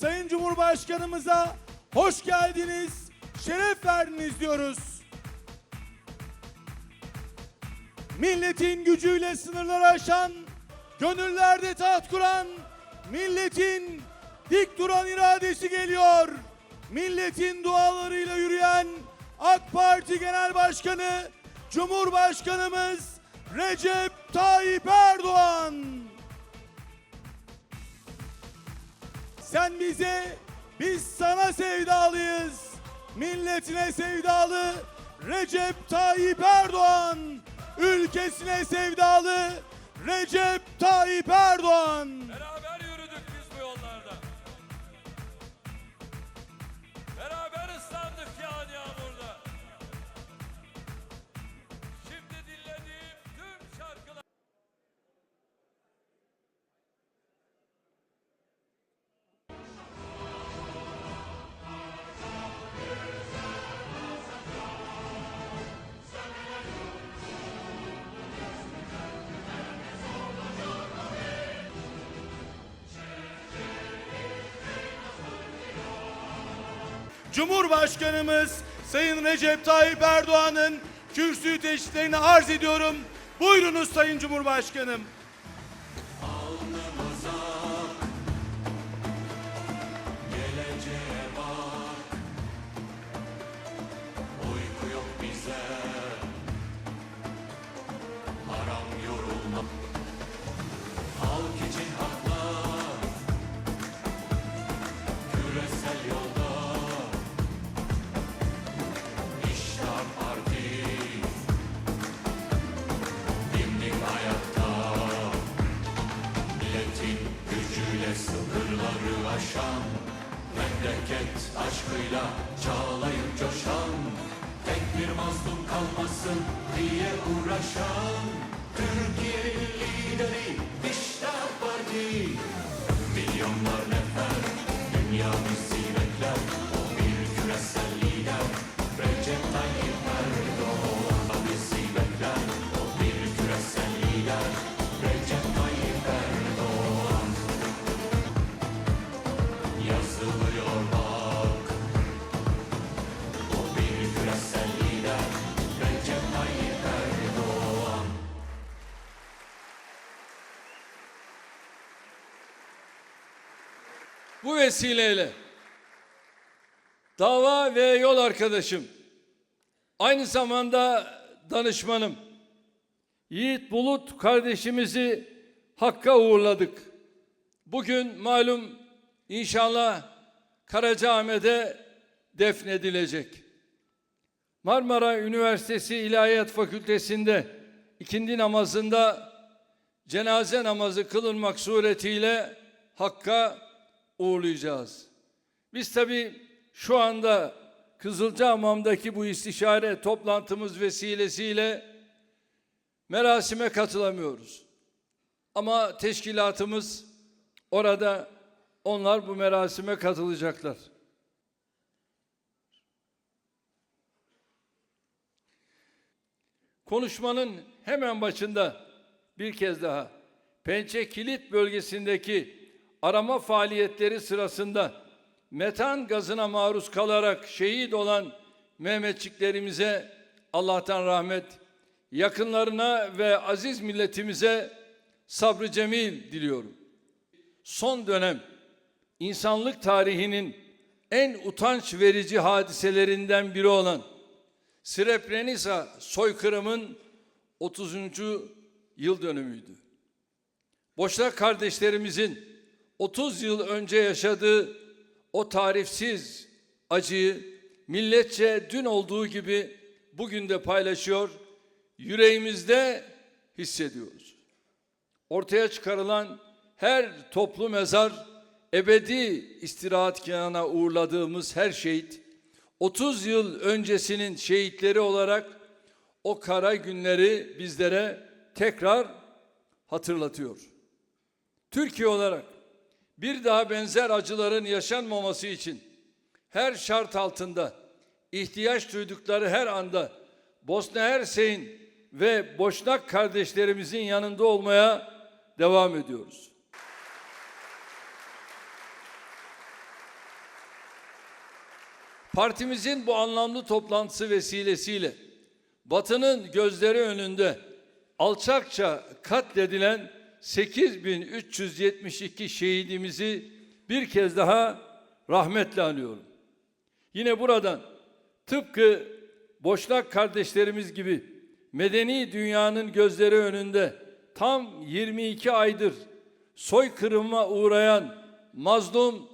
Sayın Cumhurbaşkanımıza hoş geldiniz, şeref verdiniz diyoruz. Milletin gücüyle sınırları aşan, gönüllerde taht kuran, milletin dik duran iradesi geliyor. Milletin dualarıyla yürüyen AK Parti Genel Başkanı Cumhurbaşkanımız Recep Tayyip Erdoğan. Sen bize, biz sana sevdalıyız. Milletine sevdalı Recep Tayyip Erdoğan. Ülkesine sevdalı Recep Tayyip Erdoğan. Beraber Cumhurbaşkanımız Sayın Recep Tayyip Erdoğan'ın kürsü teşhislerini arz ediyorum. Buyurunuz Sayın Cumhurbaşkanım. Aşan Memleket aşkıyla çağlayıp coşan. Tek bir mazlum kalmasın diye uğraşan. Türkiye lideri işte Parti Milyonlar nefer dünya Bu vesileyle dava ve yol arkadaşım, aynı zamanda danışmanım, Yiğit Bulut kardeşimizi Hakk'a uğurladık. Bugün malum inşallah Karacaahmet'e defnedilecek. Marmara Üniversitesi İlahiyat Fakültesi'nde ikindi namazında cenaze namazı kılınmak suretiyle Hakk'a uğurlayacağız. Biz tabi şu anda Kızılcahamam'daki bu istişare toplantımız vesilesiyle merasime katılamıyoruz. Ama teşkilatımız orada onlar bu merasime katılacaklar. Konuşmanın hemen başında bir kez daha Pençe Kilit bölgesindeki arama faaliyetleri sırasında metan gazına maruz kalarak şehit olan Mehmetçiklerimize Allah'tan rahmet, yakınlarına ve aziz milletimize sabrı cemil diliyorum. Son dönem insanlık tarihinin en utanç verici hadiselerinden biri olan Srebrenica soykırımın 30. yıl dönümüydü. Boşnak kardeşlerimizin 30 yıl önce yaşadığı o tarifsiz acıyı milletçe dün olduğu gibi bugün de paylaşıyor, yüreğimizde hissediyoruz. Ortaya çıkarılan her toplu mezar, ebedi istirahatgahına uğurladığımız her şehit, 30 yıl öncesinin şehitleri olarak o kara günleri bizlere tekrar hatırlatıyor. Türkiye olarak bir daha benzer acıların yaşanmaması için her şart altında ihtiyaç duydukları her anda Bosna Hersek'in ve Boşnak kardeşlerimizin yanında olmaya devam ediyoruz. Partimizin bu anlamlı toplantısı vesilesiyle Batı'nın gözleri önünde alçakça katledilen 8372 şehidimizi bir kez daha rahmetle anıyorum. Yine buradan tıpkı Boşnak kardeşlerimiz gibi medeni dünyanın gözleri önünde tam 22 aydır soykırıma uğrayan mazlum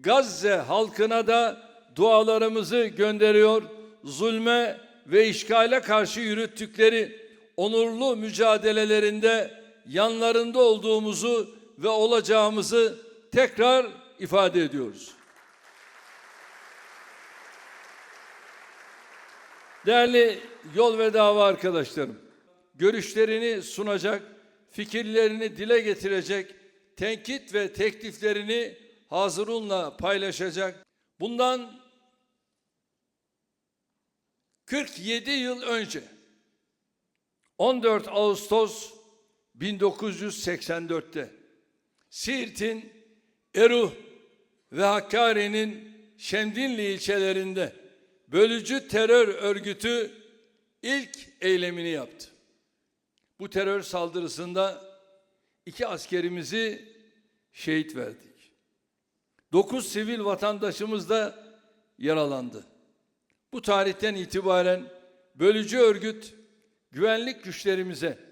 Gazze halkına da dualarımızı gönderiyor. Zulme ve işgale karşı yürüttükleri onurlu mücadelelerinde yanlarında olduğumuzu ve olacağımızı tekrar ifade ediyoruz. Değerli yol ve dava arkadaşlarım, görüşlerini sunacak, fikirlerini dile getirecek, tenkit ve tekliflerini hazırunla paylaşacak. Bundan 47 yıl önce 14 Ağustos 1984'te Siirt'in Eruh ve Hakkari'nin Şemdinli ilçelerinde bölücü terör örgütü ilk eylemini yaptı. Bu terör saldırısında iki askerimizi şehit verdik. Dokuz sivil vatandaşımız da yaralandı. Bu tarihten itibaren bölücü örgüt güvenlik güçlerimize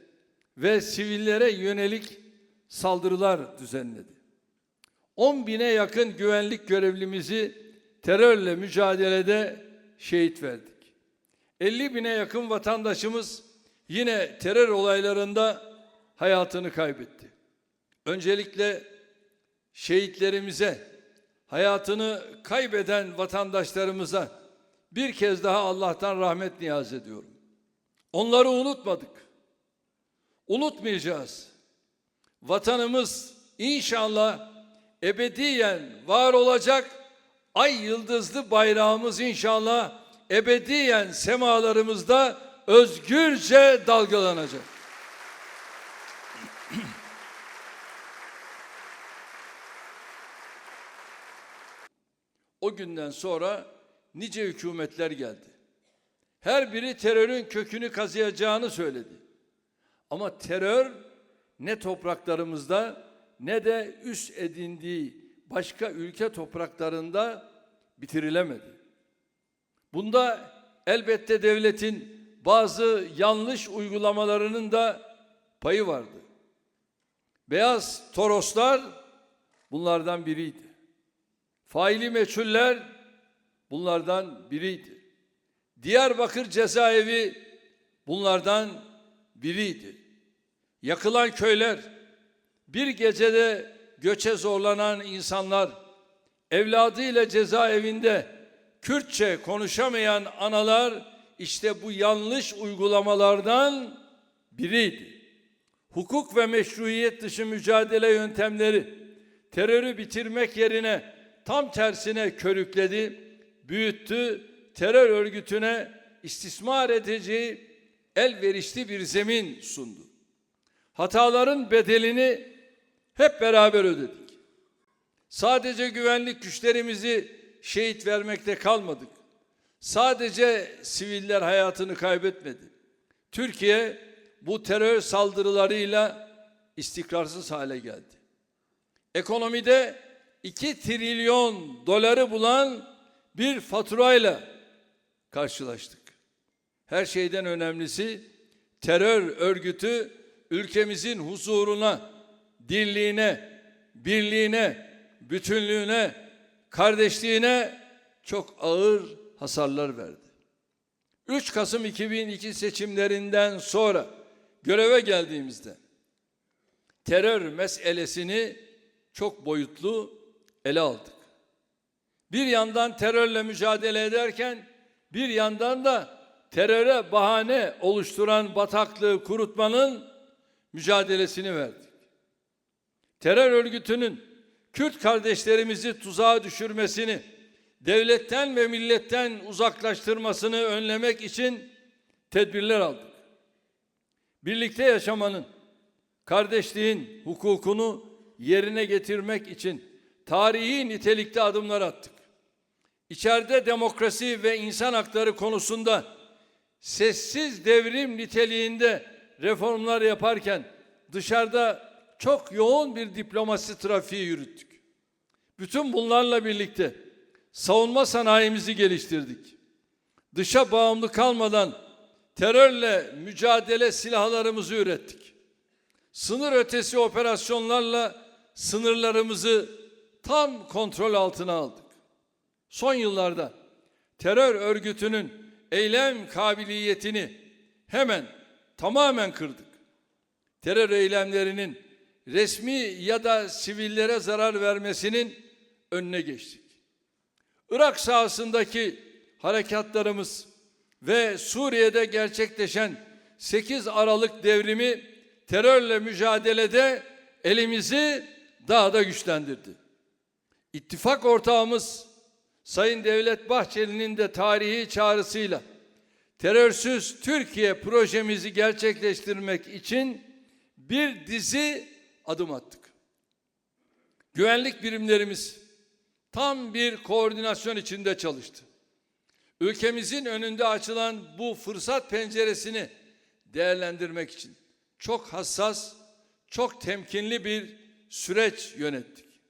ve sivillere yönelik saldırılar düzenledi. 10 bine yakın güvenlik görevlimizi terörle mücadelede şehit verdik. 50 bine yakın vatandaşımız yine terör olaylarında hayatını kaybetti. Öncelikle şehitlerimize, hayatını kaybeden vatandaşlarımıza bir kez daha Allah'tan rahmet niyaz ediyorum. Onları unutmadık. Unutmayacağız. Vatanımız inşallah ebediyen var olacak. Ay yıldızlı bayrağımız inşallah ebediyen semalarımızda özgürce dalgalanacak. O günden sonra nice hükümetler geldi. Her biri terörün kökünü kazıyacağını söyledi. Ama terör ne topraklarımızda ne de üst edindiği başka ülke topraklarında bitirilemedi. Bunda elbette devletin bazı yanlış uygulamalarının da payı vardı. Beyaz Toroslar bunlardan biriydi. Faili meçhuller bunlardan biriydi. Diyarbakır cezaevi bunlardan biriydi. Yakılan köyler, bir gecede göçe zorlanan insanlar, evladıyla cezaevinde Kürtçe konuşamayan analar işte bu yanlış uygulamalardan biriydi. Hukuk ve meşruiyet dışı mücadele yöntemleri terörü bitirmek yerine tam tersine körükledi, büyüttü, terör örgütüne istismar edeceği elverişli bir zemin sundu. Hataların bedelini hep beraber ödedik. Sadece güvenlik güçlerimizi şehit vermekte kalmadık. Sadece siviller hayatını kaybetmedi. Türkiye bu terör saldırılarıyla istikrarsız hale geldi. Ekonomide 2 trilyon doları bulan bir faturayla karşılaştık. Her şeyden önemlisi terör örgütü ülkemizin huzuruna, dirliğine, birliğine, bütünlüğüne, kardeşliğine çok ağır hasarlar verdi. 3 Kasım 2002 seçimlerinden sonra göreve geldiğimizde terör meselesini çok boyutlu ele aldık. Bir yandan terörle mücadele ederken bir yandan da teröre bahane oluşturan bataklığı kurutmanın mücadelesini verdik. Terör örgütünün Kürt kardeşlerimizi tuzağa düşürmesini, devletten ve milletten uzaklaştırmasını önlemek için tedbirler aldık. Birlikte yaşamanın, kardeşliğin hukukunu yerine getirmek için tarihi nitelikte adımlar attık. içeride demokrasi ve insan hakları konusunda sessiz devrim niteliğinde reformlar yaparken dışarıda çok yoğun bir diplomasi trafiği yürüttük. Bütün bunlarla birlikte savunma sanayimizi geliştirdik. Dışa bağımlı kalmadan terörle mücadele silahlarımızı ürettik. Sınır ötesi operasyonlarla sınırlarımızı tam kontrol altına aldık. Son yıllarda terör örgütünün eylem kabiliyetini hemen tamamen kırdık. Terör eylemlerinin resmi ya da sivillere zarar vermesinin önüne geçtik. Irak sahasındaki harekatlarımız ve Suriye'de gerçekleşen 8 Aralık devrimi terörle mücadelede elimizi daha da güçlendirdi. İttifak ortağımız Sayın Devlet Bahçeli'nin de tarihi çağrısıyla terörsüz Türkiye projemizi gerçekleştirmek için bir dizi adım attık. Güvenlik birimlerimiz tam bir koordinasyon içinde çalıştı. Ülkemizin önünde açılan bu fırsat penceresini değerlendirmek için çok hassas, çok temkinli bir süreç yönettik.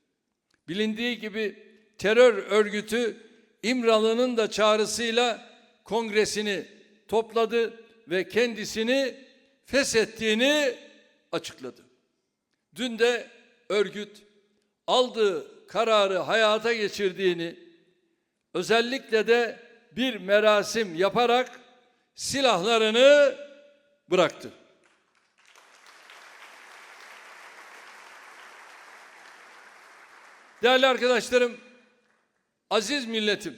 Bilindiği gibi terör örgütü İmralı'nın da çağrısıyla kongresini topladı ve kendisini feshettiğini açıkladı. Dün de örgüt aldığı kararı hayata geçirdiğini özellikle de bir merasim yaparak silahlarını bıraktı. Değerli arkadaşlarım, aziz milletim,